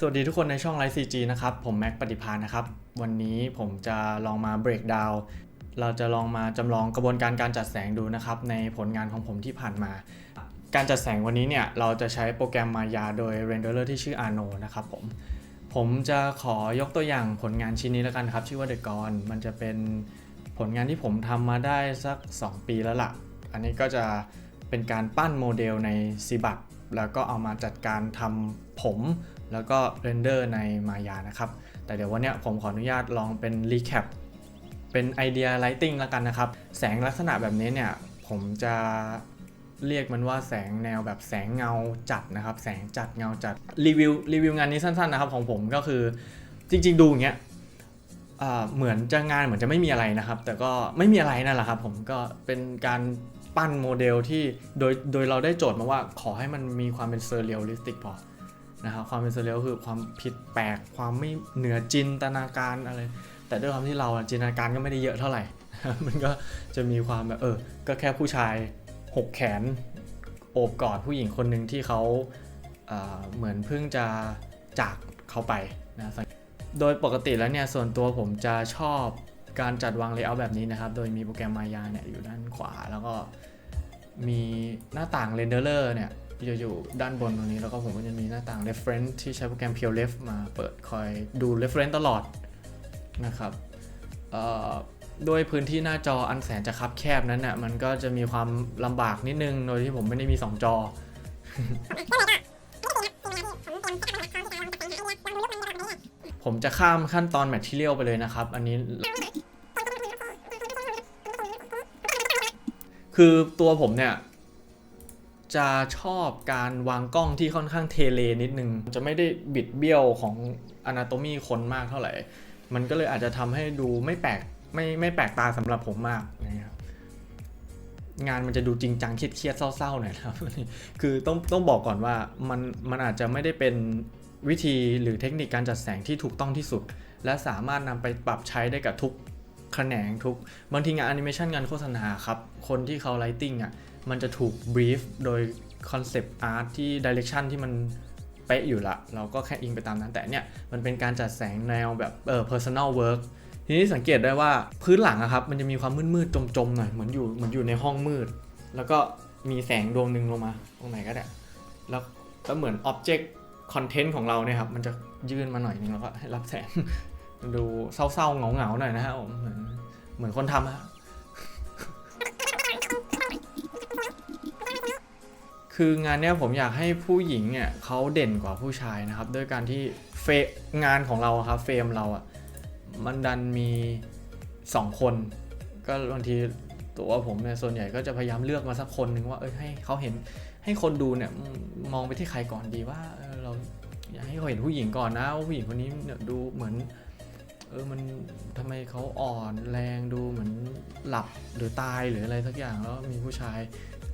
สวัสดีทุกคนในช่องไลฟ์ซีจีนะครับ ผมแม็กปฏิพานนะครับ วันนี้ผมจะลองมาเบรกดาวเราจะลองมาจำลองกระบวนการการจัดแสงดูนะครับ ในผลงานของผมที่ผ่านมา การจัดแสงวันนี้เนี่ย เราจะใช้โปรแกรมมายาโดย Renderer ที่ชื่อ Arno นะครับผม ผมจะขอยกตัวอย่างผลงานชิ้นนี้แล้วกันครับ ชื่อว่า The g o n มันจะเป็นผลงานที่ผมทำมาได้สัก 2 ปีแล้วล่ะ อันนี้ก็จะเป็นการปั้นโมเดลใน c ีบัตแล้วก็เอามาจัดการทำผม แล้วก็เรนเดอร์ในมายานะครับ แต่เดี๋ยววันนี้ผมขออนุญาตลองเป็นรีแคปเป็นไอเดียไลติงแล้วกันนะครับ แสงลักษณะแบบนี้เนี่ย ผมจะเรียกมันว่าแสงแนวแบบแสงเงาจัดนะครับ แสงจัดเงาจัดรีวิวรีวิวงานนี้สั้นๆนะครับของผมก็คือจริง ๆ ดูอย่างเงี้ยเหมือนจะงานเหมือนจะไม่มีอะไรนะครับ แต่ก็ไม่มีอะไรนั่นแหละครับ ผมก็เป็นการปั้นโมเดลที่โดยโดยเราได้โจทย์มาว่าขอให้มันมีความเป็นเซอร์เรียลลิสติกพอ นะครับความเป็นเซเรียลคือความผิดแปลกความไม่เหนือจินตนาการอะไร แต่ด้วยความที่เราจินตนาการก็ไม่ได้เยอะเท่าไหร่ มันก็จะมีความแบบเออ ก็แค่ผู้ชายหกแขนโอบกอดผู้หญิงคนหนึ่งที่เขาเเหมือนเพิ่งจะจากเขาไปนะโดยปกติแล้วเนี่ยส่วนตัวผมจะชอบการจัดวางเลเยอร์แบบนี้นะครับ โดยมีโปรแกรมมายาเนี่ยอยู่ด้านขวาแล้วก็มีหน้าต่างเรนเดอร์เนี่ย จะอยู่ด้านบนตรงนี้แล้วก็ผมก็จะมีหน้าต่าง reference ที่ใช้โปรแกรม Pure Left มาเปิดคอยดู reference ตลอดนะครับเอ่อด้วยพื้นที่หน้าจออันแสนจะคับแคบนั้นน่ะมันก็จะมีความลำบากนิดนึง โดยที่ผมไม่ได้มี 2 จอผมจะข้ามขั้นตอน Material ไปเลยนะครับ อันนี้คือตัวผมเนี่ย จะชอบการวางกล้องที่ค่อนข้างเทเลนิดนึง จะไม่ได้บิดเบี้ยวของ Anatomy คนมากเท่าไหร่ มันก็เลยอาจจะทำให้ดูไม่แปลกไม่ไม่แปลกตาสำหรับผมมากนะครับงานมันจะดูจริงจังเครียดๆเศร้าๆหน่อยนะครับ คือต้องต้องบอกก่อนว่ามันมันอาจจะไม่ได้เป็นวิธีหรือเทคนิคการจัดแสงที่ถูกต้องที่สุด และสามารถนำไปปรับใช้ได้กับทุกแขนงทุก บางทีงานแอนิเมชันงานโฆษณาครับ คนที่เขาไลติ้งอะ มันจะถูกบรีฟโดยคอนเซปต์อาร์ตที่ดิเรกชันที่มันเป๊ะอยู่ละ เราก็แค่อิงไปตามนั้นแต่เนี่ย มันเป็นการจัดแสงแนวแบบเออ personal work ทีนี้สังเกตได้ว่าพื้นหลังอะครับ มันจะมีความมืดๆจมๆหน่อยเหมือนอยู่เหมือนอยู่ในห้องมืด แล้วก็มีแสงดวงหนึ่งลงมา ตรงไหนก็ได้ แล้วก็เหมือน object content ของเราเนี่ยครับ มันจะยื่นมาหน่อยนึงแล้วก็ให้รับแสง ดูเศร้าๆเหงาๆหน่อยนะฮะผมเหมือนเหมือนคนทำอะ คืองานเนี้ยผมอยากให้ผู้หญิงเนี่ยเขาเด่นกว่าผู้ชายนะครับด้วยการที่เฟงานของเราอะครับเฟรมเราอะมันดันมี 2 คน ก็บางทีตัวผมเนี่ยส่วนใหญ่ก็จะพยายามเลือกมาสักคนหนึ่งว่าเอ้ยให้เขาเห็นให้คนดูเนี่ยมองไปที่ใครก่อนดีว่าเออเราอยากให้เขาเห็นผู้หญิงก่อนนะว่าผู้หญิงคนนี้เนี่ยดูเหมือนเออมันทำไมเขาอ่อนแรงดูเหมือนหลับหรือตายหรืออะไรสักอย่างแล้วมีผู้ชาย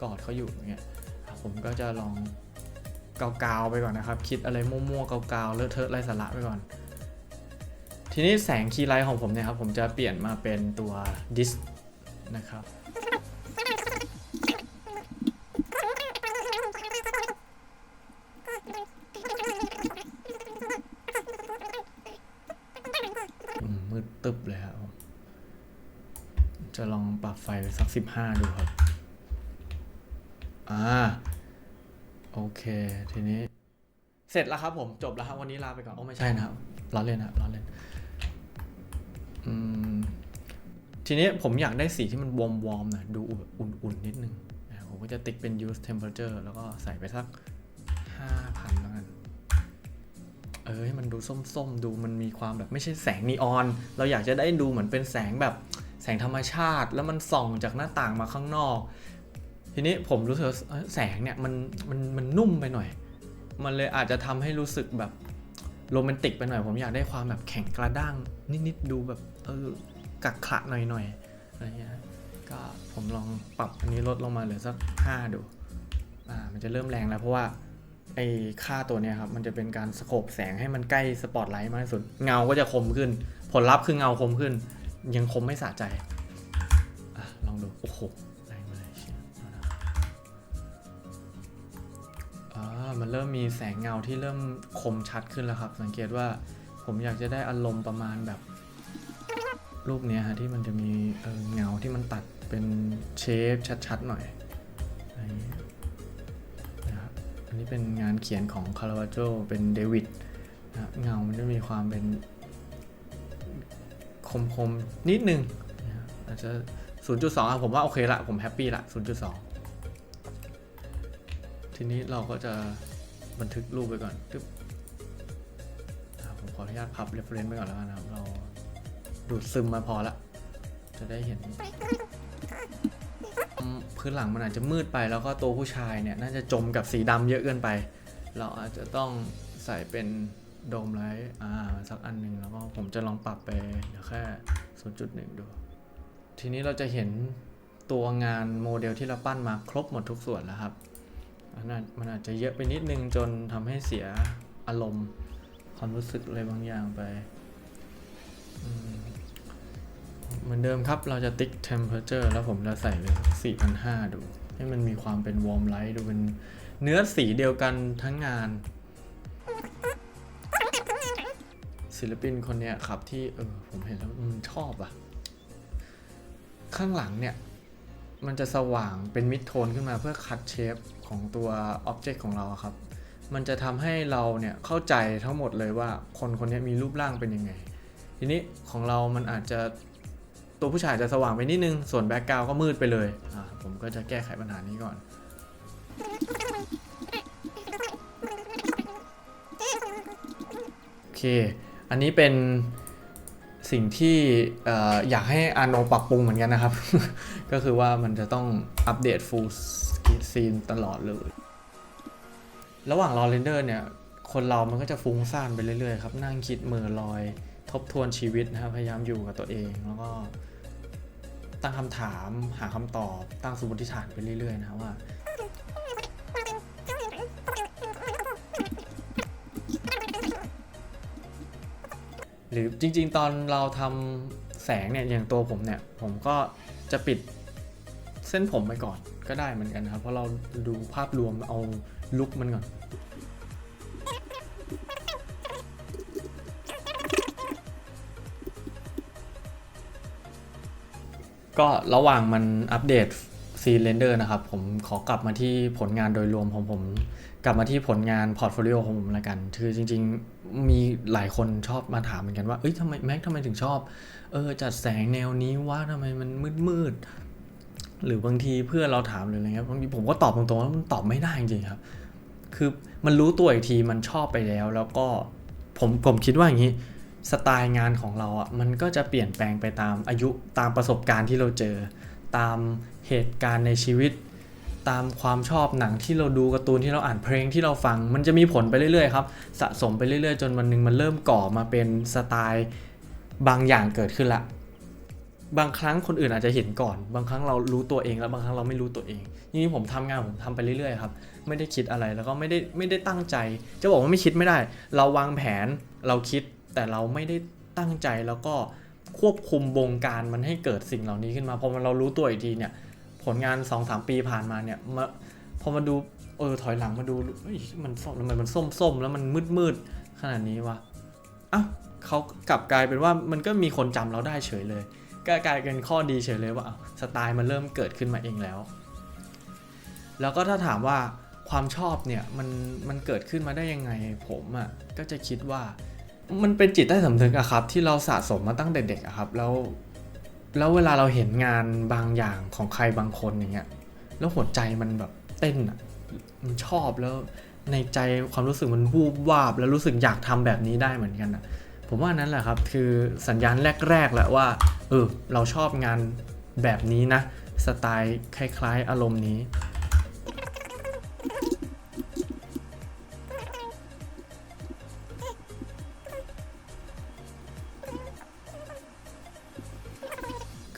กอดเขาอยู่อย่างเงี้ย ผมก็จะลองกาวๆไปก่อนนะครับ คิดอะไรมั่วๆกาวๆเลอะเทอะไร้สาระไปก่อน ทีนี้แสงคีย์ไลท์ของผมเนี่ยครับ ผมจะเปลี่ยนมาเป็นตัวดิสนะครับมืดตึบเลยครับจะลองปรับไฟไปสัก 15 ดูครับ อ่า โอเค ทีนี้ เสร็จแล้วครับผมจบแล้วครับวันนี้ลาไปก่อนโอ้ไม่ใช่นะครับล้อเล่นนะครับล้อเล่นอืมทีนี้ผมอยากได้สีที่มันวอร์มวอร์มหน่อยดูแบบอุ่นๆนิดนึงนะผมก็จะติ๊กเป็น use temperature แล้วก็ใส่ไปสัก 5,000แล้วกันเออให้มันดูส้มๆ ดูมันมีความแบบไม่ใช่แสงนีออน เราอยากจะได้ดูเหมือนเป็นแสงแบบแสงธรรมชาติ แล้วมันส่องจากหน้าต่างมาข้างนอก ทีนี้ผมรู้สึกแสงเนี่ยมันมันมันนุ่มไปหน่อย มันเลยอาจจะทำให้รู้สึกแบบโรแมนติกไปหน่อย ผมอยากได้ความแบบแข็งกระด้าง นิดๆดูแบบเออกักขระหน่อยๆอะไรเงี้ยก็ผมลองปรับอันนี้ลดลงมาเหลือสัก 5 ดูอ่ามันจะเริ่มแรงแล้วเพราะว่าไอ้ค่าตัวเนี้ยครับ มันจะเป็นการสโคปแสงให้มันใกล้สปอตไลท์มากที่สุด เงาก็จะคมขึ้น ผลลัพธ์คือเงาคมขึ้น ยังคมไม่สะใจอะลองดู โอ้โห มันเริ่มมีแสงเงาที่เริ่มคมชัดขึ้นแล้วครับ สังเกตว่าผมอยากจะได้อารมณ์ประมาณแบบ รูปเนี้ยฮะที่มันจะมีเเงาที่มันตัดเป็นเชฟชัดๆหน่อยนะครับอันนี้เป็นงานเขียนของคารา v าโจเป็นเดวิดนะเงามันจะมีความเป็นคมๆ นิดนึงนะอาจจะ 0.2อะผมว่าโอเคละ ผมแฮปปี้ละ 0.2 ทีนี้เราก็จะ บันทึกรูปไปก่อนตึ๊บผมขออนุญาตพับ reference ไปก่อนแล้วกันนะครับ เราดูดซึมมาพอละ จะได้เห็น พื้นหลังมันอาจจะมืดไปแล้วก็ตัวผู้ชายเนี่ย น่าจะจมกับสีดำเยอะเกินไป เราอาจจะต้องใส่เป็นโดมไลท์อ่าสักอันหนึ่งแล้วก็ผมจะลองปรับไปเหลือแค่ 0.1 ดู ทีนี้เราจะเห็นตัวงานโมเดลที่เราปั้นมาครบหมดทุกส่วนแล้วครับ มันอาจจะเยอะไปนิดนึงจนทำให้เสียอารมณ์ความรู้สึกอะไรบางอย่างไป เหมือนเดิมครับเราจะติ๊ก temperature แล้วผมจะใส่เป็น4,500 ดู ให้มันมีความเป็น warm light ดูเป็นเนื้อสีเดียวกันทั้งงาน ศิลปินคนเนี้ยครับที่เออผมเห็นแล้วมันชอบอะข้างหลังเนี่ย มันจะสว่างเป็นมิดโทนขึ้นมาเพื่อคัดเชฟของตัวอ็อบเจกต์ของเราครับ มันจะทำให้เราเนี่ยเข้าใจทั้งหมดเลยว่าคนคนนี้มีรูปร่างเป็นยังไง ทีนี้ของเรามันอาจจะตัวผู้ชายจะสว่างไปนิดนึง ส่วนแบ็กกราวก็มืดไปเลยอ่าผมก็จะแก้ไขปัญหานี้ก่อน โอเค อันนี้เป็น สิ่งที่ออยากให้อาโนปรับปรุงเหมือนกันนะครับ ก็คือว่ามันจะต้องอัปเดต full screen ตลอดเลย ระหว่างรอเรนเดอร์เนี่ย คนเรามันก็จะฟุ้งซ่านไปเรื่อยๆครับนั่งคิดมือลอย ทบทวนชีวิตนะครับ พยายามอยู่กับตัวเองแล้วก็ตั้งคำถามหาคำตอบตั้งสมมติฐานไปเรื่อยๆนะว่า หรือจริง ๆ ตอนเราทำแสงเนี่ยอย่างตัวผมเนี่ย ผมก็จะปิดเส้นผมไปก่อนก็ได้เหมือนกันครับ เพราะเราดูภาพรวมเอาลุคมันก่อนก็ระหว่างมันอัปเดตซีเรนเดอร์นะครับ ผมขอกลับมาที่ผลงานโดยรวมของผม กลับมาที่ผลงานพอร์ตโฟลิโอของผมล้วกัน คือจริง ๆ มีหลายคนชอบมาถามเหมือนกันว่า เอ้ยทำไมแม็กทำไมถึงชอบ เออ จัดแสงแนวนี้ว่าทำไมมันมืดมืดๆหรือบางทีเพื่อนเราถามหรืออะไรเงี้ยบางทีผมก็ตอบตรงๆว่ามันตอบไม่ได้จริงๆครับ คือมันรู้ตัวอีกทีมันชอบไปแล้ว แล้วก็ผมผมคิดว่าอย่างนี้ สไตล์งานของเราอะ มันก็จะเปลี่ยนแปลงไปตามอายุตามประสบการณ์ที่เราเจอ ตามเหตุการณ์ในชีวิต ตามความชอบหนังที่เราดูการ์ตูนที่เราอ่านเพลงที่เราฟัง มันจะมีผลไปเรื่อยๆครับสะสมไปเรื่อยๆ จนวันหนึ่งมันเริ่มก่อมาเป็นสไตล์บางอย่างเกิดขึ้นละ บางครั้งคนอื่นอาจจะเห็นก่อน บางครั้งเรารู้ตัวเองแล้วบางครั้งเราไม่รู้ตัวเองนี่ผมทำงานผมทำไปเรื่อยๆครับไม่ได้คิดอะไรแล้วก็ไม่ได้ไม่ได้ตั้งใจ จะบอกว่าไม่คิดไม่ได้ เราวางแผนเราคิดแต่เราไม่ได้ตั้งใจแล้วก็ควบคุมวงการมันให้เกิดสิ่งเหล่านี้ขึ้นมาพอมันเรารู้ตัวอีกทีเนี่ย ผลงาน2อสปีผ่านมาเนี่ยมาพอมาดูเออถอยหลังมาดูเฮ้ยมันส้มทำไมมันส้มส้มๆแล้วมันมืดมืดๆขนาดนี้วะอ้าวเขากลับกลายเป็นว่ามันก็มีคนจำเราได้เฉยเลยก็กลายเป็นข้อดีเฉยเลยว่าสไตล์มันเริ่มเกิดขึ้นมาเองแล้ว แล้วก็ถ้าถามว่าความชอบเนี่ยมันมันเกิดขึ้นมาได้ยังไงผมอะ่ะก็จะคิดว่ามันเป็นจิตใต้สำนึกอะครับ ที่เราสะสมมาตั้งแต่เด็กอะครับ แล้ว แล้วเวลาเราเห็นงานบางอย่างของใครบางคนอย่างเงี้ย แล้วหัวใจมันแบบเต้นอะ มันชอบแล้วในใจความรู้สึกมันวูบวาบ แล้วรู้สึกอยากทำแบบนี้ได้เหมือนกันอะ ผมว่านั้นแหละครับ คือสัญญาณแรกๆแหละว่า เออ เราชอบงานแบบนี้นะ สไตล์คล้ายๆ อารมณ์นี้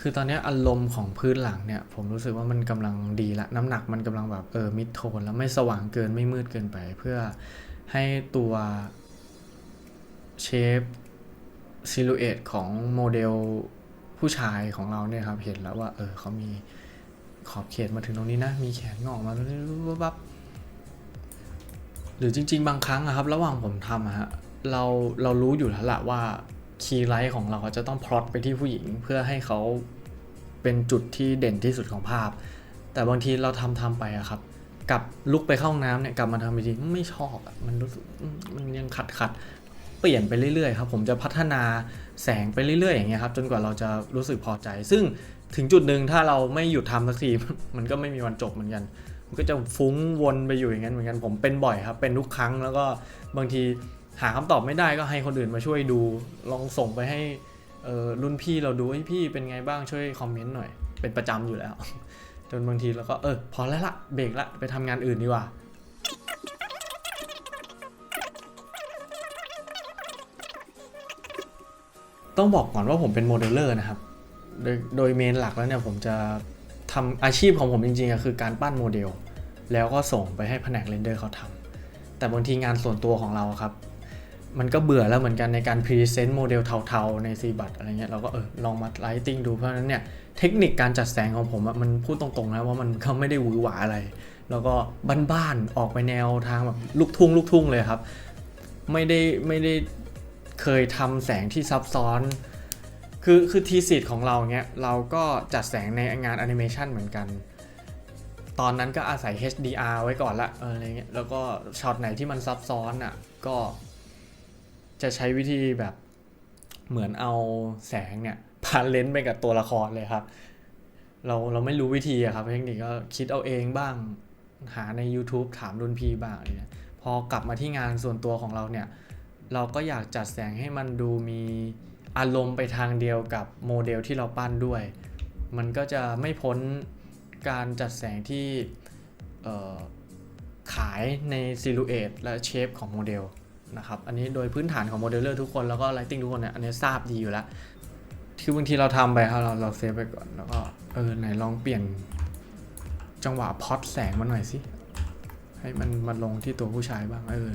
คือตอนนี้อารมณ์ของพื้นหลังเนี่ย ผมรู้สึกว่ามันกำลังดีละ น้ำหนักมันกำลังแบบเออมิดโทนแล้วไม่สว่างเกินไม่มืดเกินไป เพื่อให้ตัวเชฟซิลูเอตของโมเดลผู้ชายของเราเนี่ยครับ เห็นแล้วว่า เออเขามีขอบเขตมาถึงตรงนี้นะ มีแขนงอกมาแล้วบับหรือจริง ๆ บางครั้งอะครับ ระหว่างผมทำอะฮะเราเรารู้อยู่แล้วละว่าคีย์ไลท์ของเราจะต้องพลอตไปที่ผู้หญิงเพื่อให้เขา เป็นจุดที่เด่นที่สุดของภาพ แต่บางทีเราทำทำไปอะครับกับลุกไปเข้าห้องน้ำเนี่ยกลับมาทำอีกทีไม่ชอบอะมันรู้สึกมันยังขัดขัดเปลี่ยนไปเรื่อยๆครับผมจะพัฒนาแสงไปเรื่อยๆอย่างเงี้ยครับจนกว่าเราจะรู้สึกพอใจ ซึ่งถึงจุดหนึ่งถ้าเราไม่หยุดทำสักทีมันก็ไม่มีวันจบเหมือนกัน มันก็จะฟุ้งวนไปอยู่อย่างนั้นเหมือนกันผมเป็นบ่อยครับ เป็นทุกครั้งแล้วก็บางทีหาคำตอบไม่ได้ก็ให้คนอื่นมาช่วยดู ลองส่งไปให้ เออรุ่นพี่เราดูให้พี่เป็นไงบ้างช่วยคอมเมนต์หน่อย เป็นประจำอยู่แล้ว จนบางทีเราก็เออพอแล้วละเบรกละไปทำงานอื่นดีกว่าต้องบอกก่อนว่าผมเป็นโมเดลเลอร์นะครับ โดยโดยเมนหลักแล้วเนี่ยผมจะทำอาชีพของผมจริงๆอะคือการปั้นโมเดล แล้วก็ส่งไปให้แผนกเรนเดอร์เขาทำแต่บางทีงานส่วนตัวของเราครับ มันก็เบื่อแล้วเหมือนกันในการพรีเซนต์โมเดลเทาๆในซีบัตอะไรเงี้ยเราก็เออลองมาไลติ้งดูเพราะฉะนั้นเนี่ยเทคนิคการจัดแสงของผมอะมันพูดตรงๆนะว่ามันก็ไม่ได้หวือหวาอะไร แล้วก็บ้านๆออกไปแนวทางแบบลูกทุ่งลูกทุ่งเลยครับ ไม่ได้ไม่ได้เคยทำแสงที่ซับซ้อน คือคือทีสิทธ์ของเราเนี้ยเราก็จัดแสงในงานแอนิเมชันเหมือนกันตอนนั้นก็อาศัย HDR ไว้ก่อนละอออะไรเงี้ยแล้วก็ช็อตไหนที่มันซับซ้อนอะก็ จะใช้วิธีแบบเหมือนเอาแสงเนี่ยพาเลนส์ไปกับตัวละครเลยครับ เราเราไม่รู้วิธีอะครับเทคนิคก็คิดเอาเองบ้างหาใน YouTube ถามรุ่นพี่บ้างเงี้ยพอกลับมาที่งานส่วนตัวของเราเนี่ย เราก็อยากจัดแสงให้มันดูมีอารมณ์ไปทางเดียวกับโมเดลที่เราปั้นด้วย มันก็จะไม่พ้นการจัดแสงที่ขายในซิลูเอตและเชฟของโมเดล นะครับ อันนี้โดยพื้นฐานของโมเดลเลอร์ทุกคนแล้วก็ไลติ้งทุกคนเนี่ยอันนี้ทราบดีอยู่แล้วที่บางทีเราทำไปครับเราเราเซฟไปก่อนแล้วก็เออไหนลองเปลี่ยนจังหวะพอตแสงมาหน่อยสิให้มันมาลงที่ตัวผู้ชายบ้างเออ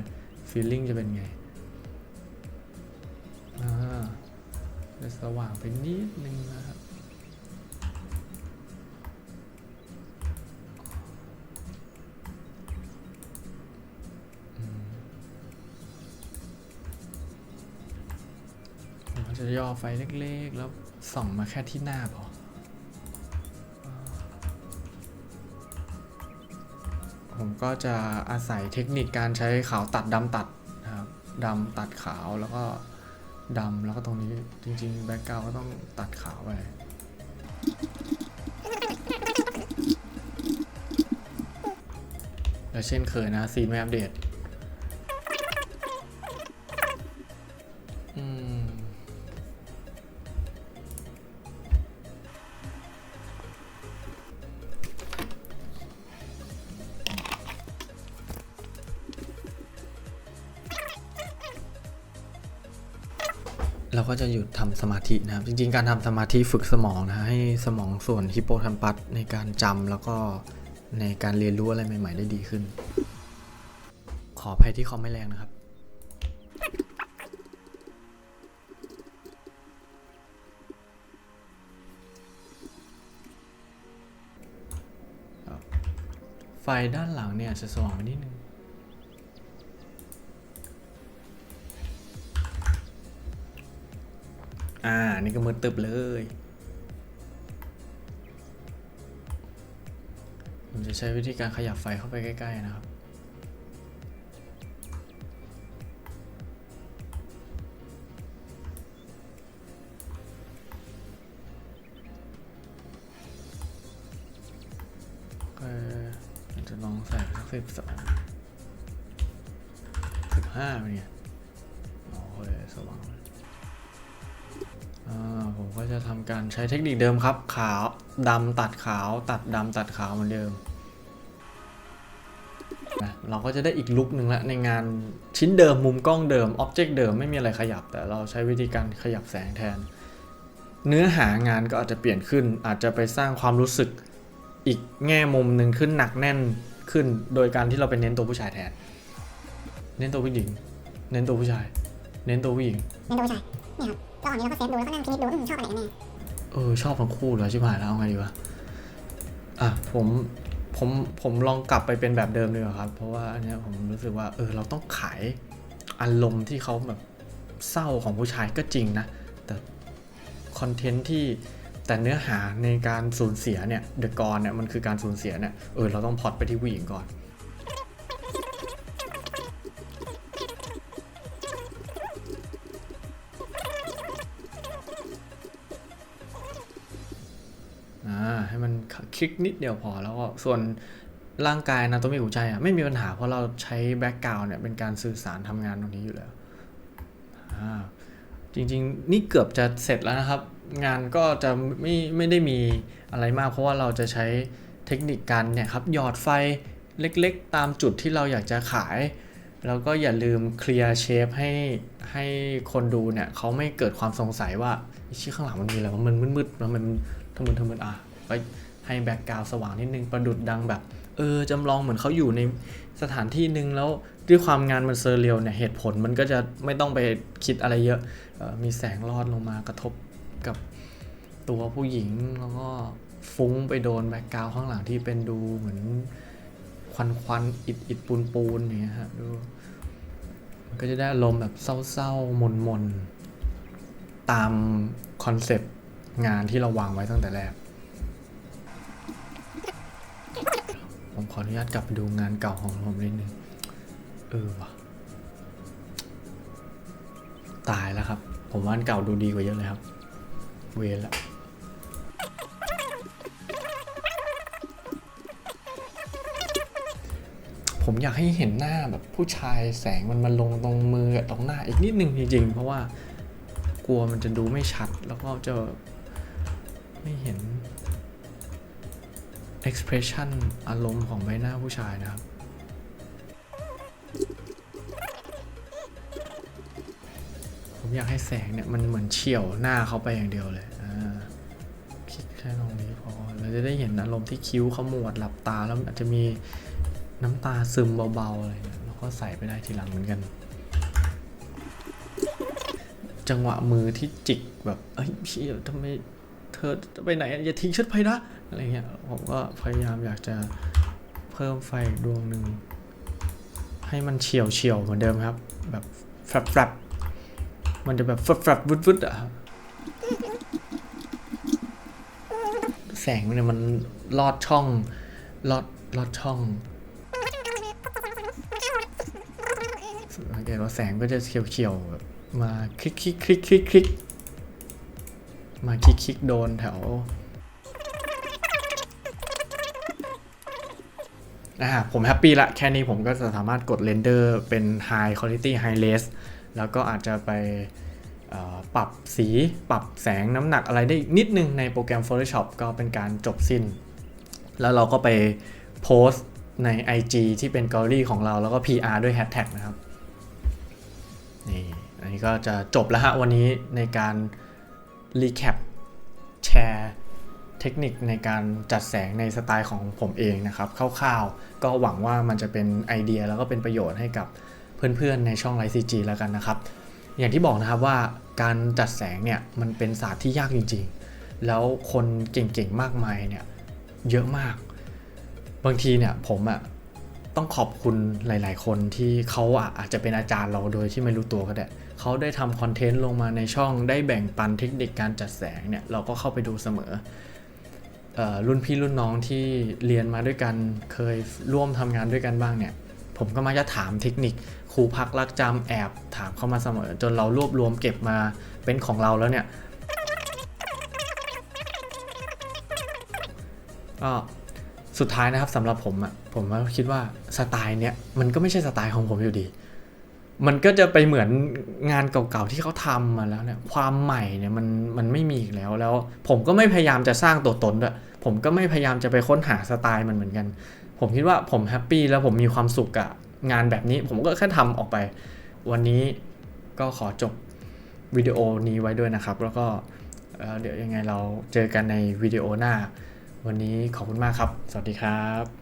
ฟีลลิ่งจะเป็นไงอ่าจะสว่างไปนิดนึงนะครับ จะย่อไฟเล็กๆ แล้วส่องมาแค่ที่หน้าพอผมก็จะอาศัยเทคนิคการใช้ขาวตัดดำตัดนะครับดำตัดขาวแล้วก็ดำแล้วก็ตรงนี้จริงๆแบ็กกราวก็ต้องตัดขาวไปแล้วเช่นเคยนะซีนไม่อัปเดต ก็จะหยุดทำสมาธินะครับ จริงๆ การทำสมาธิฝึกสมองนะให้สมองส่วนฮิปโปแคมปัสในการจำแล้วก็ในการเรียนรู้อะไรใหม่ ๆ ได้ดีขึ้น ขออภัยที่คอมไม่แรงนะครับไฟด้านหลังเนี่ยจะสว่างไปนิดนึง อ่า นี่ก็มืดตึบเลยผมจะใช้วิธีการขยับไฟเข้าไปใกล้ ๆ นะครับ ก็จะลองใส่สักสิบสองสิบห้าเป็นไงโอ้ยสว่างเลย ผมก็จะทำการใช้เทคนิคเดิมครับ ขาวดำตัดขาว ตัดดำตัดขาวเหมือนเดิมนะเราก็จะได้อีกลุคหนึ่งละในงานชิ้นเดิมมุมกล้องเดิมอ็อบเจกต์เดิมไม่มีอะไรขยับ แต่เราใช้วิธีการขยับแสงแทน เนื้อหางานก็อาจจะเปลี่ยนขึ้น อาจจะไปสร้างความรู้สึกอีกแง่มุมหนึ่งขึ้นหนักแน่นขึ้น โดยการที่เราไปเน้นตัวผู้ชายแทน เน้นตัวผู้หญิง เน้นตัวผู้ชาย เน้นตัวผู้หญิงเมนดูผู้ชายเนี่ยครับ ระหว่างนี้เราก็เซฟดูแล้วก็นั่งพินิจดูว่าอืมชอบอันไหนกันแน่เออชอบทั้งคู่เลยชิบหายแล้วเอาไงดีวะอะผมผมผมลองกลับไปเป็นแบบเดิมเลยครับ เพราะว่าอันเนี้ยผมรู้สึกว่าเออเราต้องขายอารมณ์ที่เขาแบบเศร้าของผู้ชายก็จริงนะ แต่คอนเทนต์ที่แต่เนื้อหาในการสูญเสียเนี่ยเดอะกรเนี่ยมันคือการสูญเสียเนี่ยเออเราต้องพอดไปที่ผู้หญิงก่อน ลิกนิดเดียวพอแล้วก็ส่วนร่างกายนะตัวมีหัวใจอะไม่มีปัญหาเพราะเราใช้แบ็กกราวน์เนี่ยเป็นการสื่อสารทำงานตรงนี้อยู่แล้วอ่าจริงๆ นี่เกือบจะเสร็จแล้วนะครับ งานก็จะไม่ไม่ได้มีอะไรมาก เพราะว่าเราจะใช้เทคนิคการเนี่ยครับหยอดไฟเล็กๆ ตามจุดที่เราอยากจะขาย แล้วก็อย่าลืมเคลียร์เชฟให้ให้คนดูเนี่ยเขาไม่เกิดความสงสัยว่าชี้ข้างหลังมันมีอะไรมันมืดๆแล้วมันทะมึนทะมึนอะไป ให้แบ็กกราวสว่างนิดนึงประดุดดังแบบ เออจำลองเหมือนเขาอยู่ในสถานที่หนึ่งแล้วด้วยความงานมันเซอร์เรียลเนี่ยเหตุผลมันก็จะไม่ต้องไปคิดอะไรเยอะออมีแสงลอดลงมากระทบกับตัวผู้หญิงแล้วก็ฟุ้งไปโดนแบ็กกราวข้างหลังที่เป็นดูเหมือนควันควันอิดอิดปูนปูนอย่างเงี้ยฮะดูมันก็จะได้อารมณ์แบบเศร้าๆมนมนๆตามคอนเซปต์งานที่เราวางไว้ตั้งแต่แรก ผมขออนุญาตกลับไปดูงานเก่าของผมนิดนึง เออว่ะตายแล้วครับ ผมว่าอันเก่าดูดีกว่าเยอะเลยครับ เวรละผมอยากให้เห็นหน้าแบบผู้ชายแสงมันมาลงตรงมือกับตรงหน้าอีกนิดนึงจริงๆ เพราะว่ากลัวมันจะดูไม่ชัดแล้วก็จะไม่เห็น expression อารมณ์ของใบหน้าผู้ชายนะครับ ผมอยากให้แสงเนี่ย มันเหมือนเฉี่ยวหน้าเขาไปอย่างเดียวเลยอ่าคลิกแค่ตรงนี้พอ เราจะได้เห็นอารมณ์ที่คิ้วขมวดหลับตาแล้วอาจจะมีน้ำตาซึมเบาๆอะไรเงี้ยแล้วก็ใส่ไปได้ทีหลังเหมือนกัน จังหวะมือที่จิกแบบ เอ้ยพี่ทำไม เธอจะไปไหนอย่าทิ้งฉันไปนะอะไรเงี้ยผมก็พยายามอยากจะเพิ่มไฟดวงหนึ่งให้มันเฉียวเฉียวเหมือนเดิมครับ แบบแฟบแฟบมันจะแบบแฟบแฟบวุดวุดอะแสงมันเนี่ยมันลอดช่องลอดลอดช่องสังเกตว่าแสงก็จะเขียวๆแบบมาคลิกคลิกคลิกคลิกคลิก มาคลิกคลิกโดนแถวอ่าผมแฮปปี้ละแค่นี้ผมก็จะสามารถกดเรนเดอร์เป็น High Quality High Res แล้วก็อาจจะไปปรับสีปรับแสงน้ำหนักอะไรได้นิดนึงในโปรแกรม Photoshop ก็เป็นการจบสิ้น แล้วเราก็ไปโพสต์ใน IG ที่เป็น Gallery ของเราแล้วก็ PR ด้วย Hashtag นะครับนี่อันนี้ก็จะจบแล้วฮะวันนี้ในการ รีแคปแชร์เทคนิคในการจัดแสงในสไตล์ของผมเองนะครับคร่าวๆ ก็หวังว่ามันจะเป็นไอเดียแล้วก็เป็นประโยชน์ให้กับเพื่อนๆ ในช่องไลซีจีแล้วกันนะครับ อย่างที่บอกนะครับว่าการจัดแสงเนี่ยมันเป็นศาสตร์ที่ยากจริงๆ แล้วคนเก่งๆ มากมายเนี่ยเยอะมาก บางทีเนี่ยผมอะต้องขอบคุณหลาย ๆ คนที่เขาอะอาจจะเป็นอาจารย์เราโดยที่ไม่รู้ตัวก็ได้ เขาได้ทำคอนเทนต์ลงมาในช่องได้แบ่งปันเทคนิคการจัดแสงเนี่ยเราก็เข้าไปดูเสมออรุ่นพี่รุ่นน้องที่เรียนมาด้วยกันเคยร่วมทำงานด้วยกันบ้างเนี่ย ผมก็มักจะถามเทคนิคครูพักรักจำแอบถามเข้ามาเสมอ จนเรารวบรวมเก็บมาเป็นของเราแล้วเนี่ยก็สุดท้ายนะครับสำหรับผมอะผมว่าคิดว่าสไตล์เนี้ยมันก็ไม่ใช่สไตล์ของผมอยู่ดี มันก็จะไปเหมือนงานเก่าๆที่เขาทำมาแล้วเนี่ยความใหม่เนี่ยมันมันไม่มีอีกแล้วแล้ว ผมก็ไม่พยายามจะสร้างตัวตนด้วยผมก็ไม่พยายามจะไปค้นหาสไตล์มันเหมือนกัน ผมคิดว่าผมแฮปปี้แล้วผมมีความสุขกับงานแบบนี้ผมก็แค่ทำออกไป วันนี้ก็ขอจบวิดีโอนี้ไว้ด้วยนะครับ แล้วก็เเดี๋ยวยังไงเราเจอกันในวิดีโอหน้า วันนี้ขอบคุณมากครับ สวัสดีครับ